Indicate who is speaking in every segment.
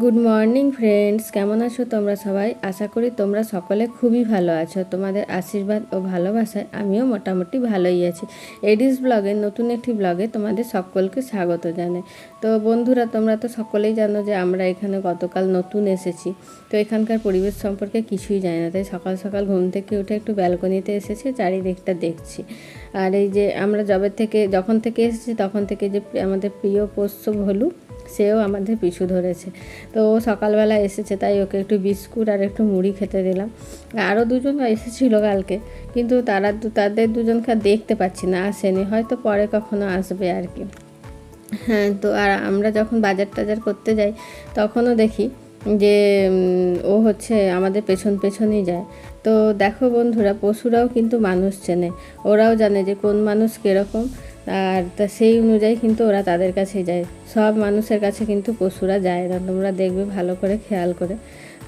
Speaker 1: Good morning friends কেমন আছো তোমরা সবাই? আশা করি তোমরা সকলে খুবই ভালো আছো। তোমাদের আশীর্বাদ ও ভালোবাসায় আমিও মোটামুটি ভালোই আছি। এডিস ব্লগে নতুন একটি ব্লগে তোমাদের সকলকে স্বাগত জানাই। তো বন্ধুরা, তোমরা তো সকলেই জানো যে আমরা এখানে গতকাল নতুন এসেছি। তো এখানকার পরিবেশ সম্পর্কে কিছুই জানি না। তাই সকাল সকাল ঘুম থেকে উঠে একটু ব্যালকনিতে এসেছি, চারিদিকটা দেখছি। আর এই যে আমরা জবে থেকে, যখন থেকে এসেছি, তখন থেকে যে আমাদের প্রিয় পোষ্য ভলু সেও আমাদের পিছু ধরেছে। তো ও সকালবেলা এসেছে, তাই ওকে একটু বিস্কুট আর একটু মুড়ি খেতে দিলাম। আরও দুজন এসেছিল কালকে, কিন্তু তারা তাদের দুজনকে দেখতে পাচ্ছি না, আসেনি। হয়তো পরে কখনো আসবে আর কি। হ্যাঁ তো আর আমরা যখন বাজার টাজার করতে যাই, তখনও দেখি যে ও হচ্ছে আমাদের পেছন পেছনই যায়। তো দেখো বন্ধুরা, পশুরাও কিন্তু মানুষ চেনে। ওরাও জানে যে কোন মানুষ কীরকম। আর তা সেই অনুযায়ী কিন্তু ওরা তাদের কাছে যায়। সব মানুষের কাছে কিন্তু পশুরা যায় না। তোমরা দেখবে ভালো করে, খেয়াল করে।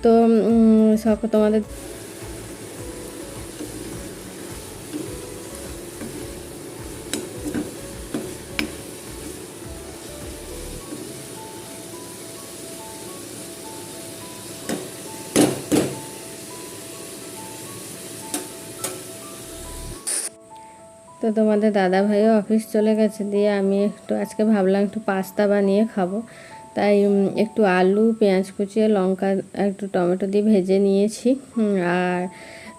Speaker 1: তো সক, তোমাদের তো তোমাদের দাদা ভাইও অফিস চলে গেছে, দিয়ে আমি একটু, আজকে ভাবলাম একটু পাস্তা বানিয়ে খাব। তাই একটু আলু, পেঁয়াজ কুচিয়ে লঙ্কা, একটু টমেটো দিয়ে ভেজে নিয়েছি। আর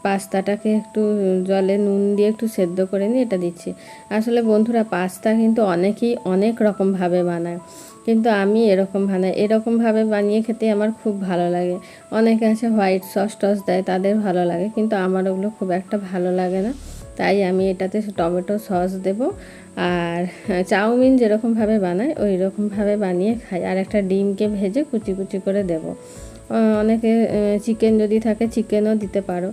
Speaker 1: পাস্তাটাকে একটু জলে নুন দিয়ে একটু সেদ্ধ করে নিয়ে এটা দিচ্ছি। আসলে বন্ধুরা, পাস্তা কিন্তু অনেকেই অনেক রকমভাবে বানায়, কিন্তু আমি এরকম বানাই এরকমভাবে বানিয়ে খেতে আমার খুব ভালো লাগে। অনেকে আছে হোয়াইট সস টস দেয়, তাদের ভালো লাগে, কিন্তু আমার ওগুলো খুব একটা ভালো লাগে না। তাই আমি এটাতে টমেটো সস দেব। আর চাউমিন যেরকমভাবে বানাই ওই রকমভাবে বানিয়ে খাই। আর একটা ডিমকে ভেজে কুচি কুচি করে দেব। অনেকে চিকেন যদি থাকে, চিকেনও দিতে পারো।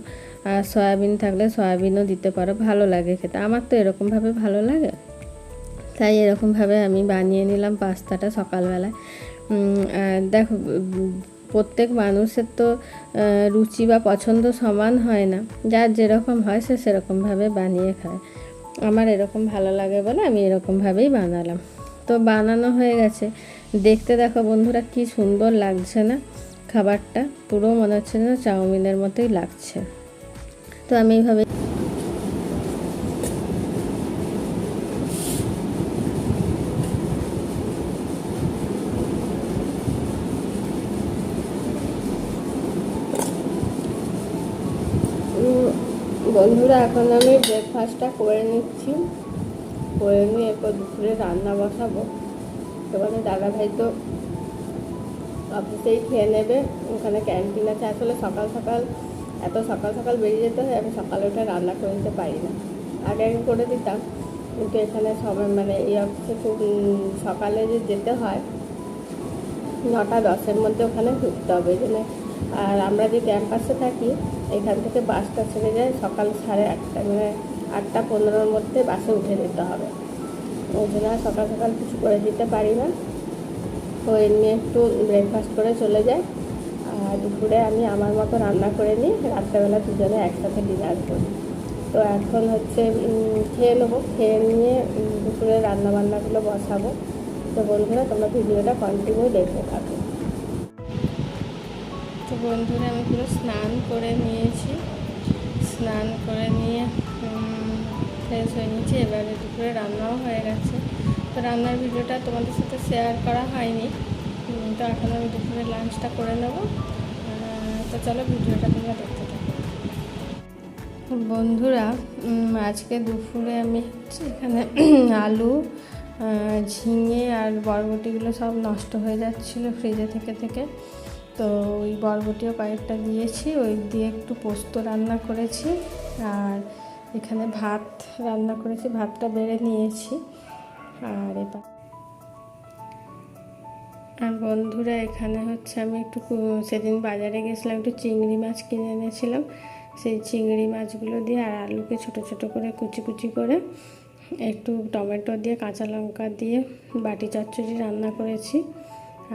Speaker 1: আর সয়াবিন থাকলে সয়াবিনও দিতে পারো, ভালো লাগে খেতে। আমার তো এরকমভাবে ভালো লাগে। তাই এরকমভাবে আমি বানিয়ে নিলাম পাস্তাটা সকালবেলায়। দেখো প্রত্যেক মানুষের তো রুচি বা পছন্দ সমান হয় না। যার যেরকম হয় সে সেরকমভাবে বানিয়ে খায়। আমার এরকম ভালো লাগে বলে আমি এরকমভাবেই বানালাম। তো বানানো হয়ে গেছে। দেখতে দেখো বন্ধুরা কি সুন্দর লাগছে না? খাবারটা পুরো মনে হচ্ছে না চাউমিনের মতোই লাগছে। তো আমি এইভাবে বন্ধুরা, এখন আমি ব্রেকফাস্টটা করে নিচ্ছি। করে নিয়ে এরপর দুপুরে রান্না বসাবো। তোমাদের দাদা ভাই তো অফিসেই খেয়ে নেবে। ওখানে ক্যান্টিন আছে। আসলে সকাল সকাল, এত সকাল সকাল বেরিয়ে যেতে হয়, আমি সকালে উঠে রান্না করে নিতে পারি না। আগে আগে করে দিতাম। কিন্তু এখানে সবাই মানে এই অফিসে খুব সকালে যে যেতে হয়, নটা দশের মধ্যে ওখানে ঢুকতে হবে এখানে। আর আমরা যে ক্যাম্পাসে থাকি এখান থেকে বাসটা ছেড়ে যায়, সকাল সাড়ে আটটা মানে আটটা পনেরোর মধ্যে বাসে উঠে যেতে হবে। ওই জন্য সকাল সকাল কিছু করে দিতে পারি না। তো এমনি একটু ব্রেকফাস্ট করে চলে যাই। আর দুপুরে আমি আমার মতো রান্না করে নিই, রাত্রেবেলা দুজনে একসাথে ডিনার করি। তো এখন হচ্ছে খেয়ে নেব। খেয়ে নিয়ে দুপুরে রান্না বান্নাগুলো বসাবো। তো বন্ধুরা, তোমরা ভিডিওটা কন্টিনিউ দেখতে থাকো। তো বন্ধুরা, আমি পুরো স্নান করে নিয়েছি। স্নান করে নিয়ে ফ্রেশ হয়ে নিয়েছি। এবারে দুপুরে রান্নাও হয়ে গেছে। তো রান্নার ভিডিওটা তোমাদের সাথে শেয়ার করা হয়নি। তো এখন আমি দুপুরে লাঞ্চটা করে নেব। তো চলো ভিডিওটা তোমরা দেখতে থাকো। বন্ধুরা আজকে দুপুরে আমি এখানে আলু ঝিঙে আর বরবটিগুলো সব নষ্ট হয়ে যাচ্ছিল ফ্রিজে থেকে থেকে। তো ওই বরবটিও কয়েকটা দিয়েছি ওই দিয়ে একটু পোস্ত রান্না করেছি আর এখানে ভাত রান্না করেছি, ভাতটা বেড়ে নিয়েছি আর এবার আর বন্ধুরা এখানে হচ্ছে আমি একটু সেদিন বাজারে গেছিলাম একটু চিংড়ি মাছ কিনে এনেছিলাম, সেই চিংড়ি মাছগুলো দিয়ে আর আলুকে ছোট ছোট করে কুচি কুচি করে একটু টমেটো দিয়ে, কাঁচা লঙ্কা দিয়ে বাটি চচ্চড়ি রান্না করেছি।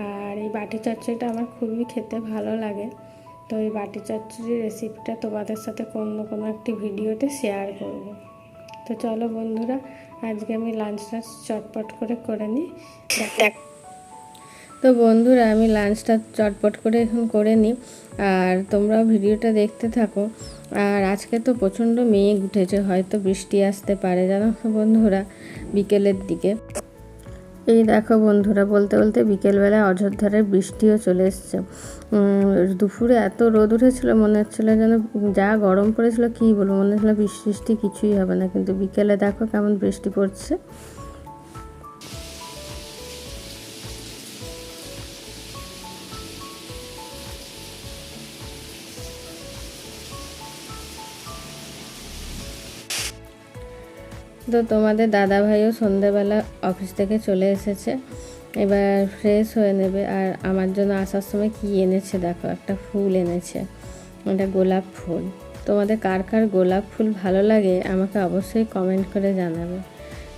Speaker 1: আর এই বাটি চচ্চড়িটা আমার খুবই খেতে ভালো লাগে। তো এই বাটি চচ্চড়ির রেসিপিটা তোমাদের সাথে কোনো কোনো একটি ভিডিওতে শেয়ার করব। তো চলো বন্ধুরা আজকে আমি লাঞ্চটা চটপট করে করে নিই। দেখ। তো বন্ধুরা আমি লাঞ্চটা চটপট করে এখন করে নিই। আর তোমরাও ভিডিওটা দেখতে থাকো। আর আজকে তো প্রচণ্ড মেঘ উঠেছে হয়তো বৃষ্টি আসতে পারে জানো বন্ধুরা বিকেলের দিকে। এই দেখো বন্ধুরা, বলতে বলতে বিকেলবেলা অযোধ্যারের বৃষ্টিও চলে এসছে। দুপুরে এত রোদ উঠেছিল, মনে হচ্ছিল যেন যা গরম পড়েছিল, কী বলব, মনে হচ্ছিল বৃষ্টি কিছুই হবে না। কিন্তু বিকেলে দেখো কেমন বৃষ্টি পড়ছে। তো তোমাদের দাদা ভাইও সন্ধেবেলা অফিস থেকে চলে এসেছে। এবার ফ্রেশ হয়ে নেবে। আর আমার জন্য আসার সময় কি এনেছে দেখো? একটা ফুল এনেছে। এটা গোলাপ ফুল। তোমাদের কার কার গোলাপ ফুল ভালো লাগে আমাকে অবশ্যই কমেন্ট করে জানাবে।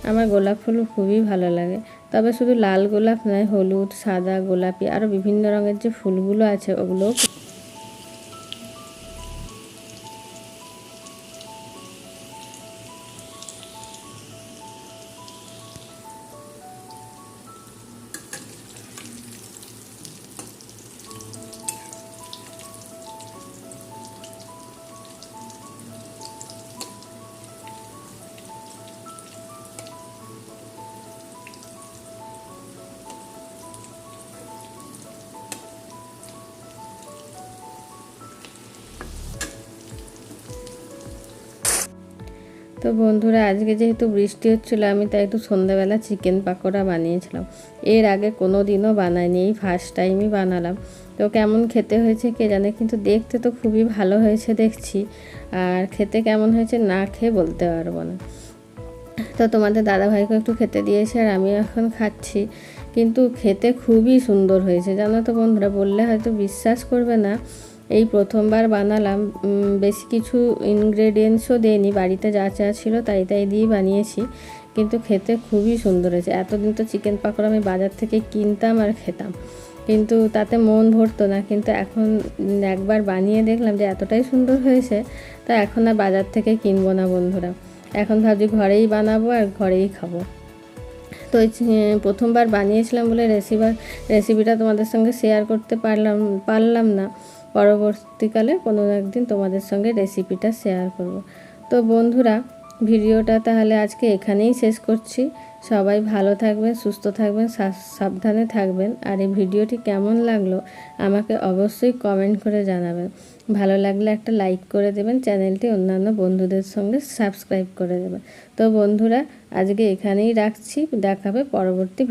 Speaker 1: আমার গোলাপ ফুল খুবই ভালো লাগে। তবে শুধু লাল গোলাপ নয়, হলুদ, সাদা, গোলাপি আরও বিভিন্ন রঙের যে ফুলগুলো আছে, ওগুলোও তো বন্ধুরা, আজকে যেহেতু বৃষ্টি হচ্ছিল, আমি তাই একটু সন্ধ্যাবেলা চিকেন পাকোড়া বানিয়েছিলাম। এর আগে কোনো দিনও বানাইনি, এই ফার্স্ট টাইমই বানালাম। তো কেমন খেতে হয়েছে কে জানে, কিন্তু দেখতে তো খুবই ভালো হয়েছে দেখছি। আর খেতে কেমন হয়েছে না খেয়ে বলতে পারব না। তো তোমাদের দাদাভাইকে একটু খেতে দিয়েছে আর আমি এখন খাচ্ছি। কিন্তু খেতে খুবই সুন্দর হয়েছে, জানো তো বন্ধুরা, বললে হয়তো বিশ্বাস করবে না। এই প্রথমবার বানালাম বেশি কিছু ইনগ্রেডিয়েন্টসও দিইনি, বাড়িতে যা যা ছিল তাই তাই দিয়েই বানিয়েছি, কিন্তু খেতে খুবই সুন্দর হয়েছে। এতদিন তো চিকেন পাকোড়া আমি বাজার থেকে কিনতাম আর খেতাম, কিন্তু তাতে মন ভরতো না, কিন্তু এখন একবার বানিয়ে দেখলাম যে এতটাই সুন্দর হয়েছে, তা এখন আর বাজার থেকে কিনবো না বন্ধুরা। এখন ভাবছি ঘরেই বানাবো আর ঘরেই খাব। তো প্রথমবার বানিয়েছিলাম বলে রেসিপি রেসিপিটা তোমাদের সঙ্গে শেয়ার করতে পারলাম পারলাম না। পরবর্তীকালে কোনো একদিন তোমাদের সঙ্গে রেসিপিটা শেয়ার করব। তো বন্ধুরা, ভিডিওটা তাহলে আজকে এখানেই শেষ করছি। সবাই ভালো থাকবেন, সুস্থ থাকবেন সাবধানে থাকবেন। আর এই ভিডিওটি কেমন লাগল আমাকে অবশ্যই কমেন্ট করে জানাবেন। ভালো লাগলে একটা লাইক করে দেবেন চ্যানেলটি অন্যান্য বন্ধুদের সঙ্গে সাবস্ক্রাইব করে দেবেন। তো বন্ধুরা, আজকে এখানেই রাখছি। দেখাবে পরবর্তী